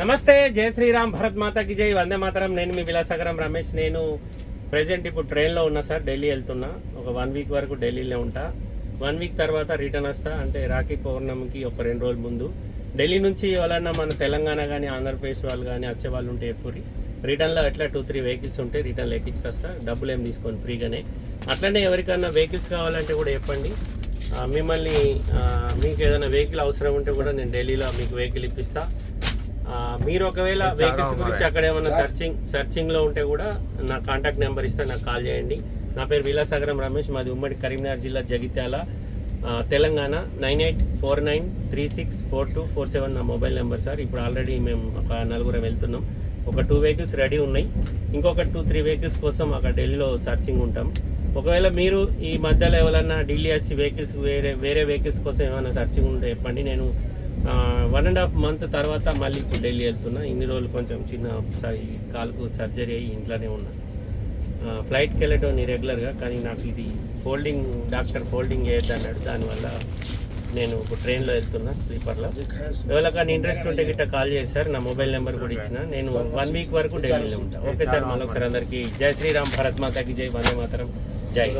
నమస్తే జై శ్రీరామ్ భరత్ మాతాకి జై వందే మాతరం. నేను మీ విలాసగరం రమేష్. నేను ప్రజెంట్ ఇప్పుడు ట్రైన్లో ఉన్నా సార్ ఢిల్లీ వెళ్తున్నా. ఒక వన్ వీక్ వరకు ఢిల్లీలో ఉంటా. వన్ వీక్ తర్వాత రిటర్న్ వస్తా. అంటే రాఖీ పౌర్ణమికి ఒక రెండు రోజుల ముందు. ఢిల్లీ నుంచి ఎవరన్నా మన తెలంగాణ కానీ ఆంధ్రప్రదేశ్ వాళ్ళు కానీ వచ్చే వాళ్ళు ఉంటే ఎప్పుడు రిటర్న్లో ఎట్లా టూ త్రీ వెహికల్స్ ఉంటే రిటర్న్ ఎక్కించుకొస్తా డబ్బులు ఏం తీసుకొని ఫ్రీగానే. అట్లనే ఎవరికన్నా వెహికల్స్ కావాలంటే కూడా చెప్పండి. మిమ్మల్ని మీకు ఏదైనా వెహికల్ అవసరం ఉంటే కూడా నేను ఢిల్లీలో మీకు వెహికల్ ఇప్పిస్తా. మీరు ఒకవేళ వెహికల్స్ గురించి అక్కడ ఏమైనా సర్చింగ్ సర్చింగ్లో ఉంటే కూడా నా కాంటాక్ట్ నెంబర్ ఇస్తే నాకు కాల్ చేయండి. నా పేరు విలాసాగరం రమేష్ మాది ఉమ్మడి కరీంనగర్ జిల్లా Jagtial Telangana nine eight four nine three six four two four seven నా మొబైల్ నెంబర్ సార్. ఇప్పుడు ఆల్రెడీ మేము ఒక నలుగురం వెళ్తున్నాం. ఒక టూ వెహికల్స్ రెడీ ఉన్నాయి. ఇంకొక టూ త్రీ వెహికల్స్ కోసం అక్కడ ఢిల్లీలో సర్చింగ్ ఉంటాం. ఒకవేళ మీరు ఈ మధ్యలో ఎవరైనా ఢిల్లీ వచ్చి వెహికల్స్ వేరే వేరే వెహికల్స్ కోసం ఏమైనా సర్చింగ్ ఉంటే చెప్పండి. నేను వన్ అండ్ హాఫ్ మంత్ తర్వాత మళ్ళీ ఇప్పుడు ఢిల్లీ వెళ్తున్నా. ఇన్ని రోజులు కొంచెం చిన్న ఒకసారి కాలుకు సర్జరీ అయ్యి ఇంట్లోనే ఉన్నా. ఫ్లైట్కి వెళ్ళటం రెగ్యులర్గా కానీ నాకు ఇది ఫోల్డింగ్ డాక్టర్ ఫోల్డింగ్ చేయొద్దు అన్నాడు దానివల్ల నేను ఇప్పుడు ట్రైన్లో వెళ్తున్నా స్లీపర్లో ఎవరికైనా ఇంట్రెస్ట్ ఉంటే గిట్ట కాల్ చేసి సార్. నా మొబైల్ నెంబర్ కూడా ఇచ్చిన. నేను వన్ వీక్ వరకు ఢిల్లీలో ఉంటాను ఓకే సార్ మళ్ళీ ఒకసారి అందరికీ జై శ్రీరామ్ భరత్ మాతాకి జై వందే మాతరం. జై.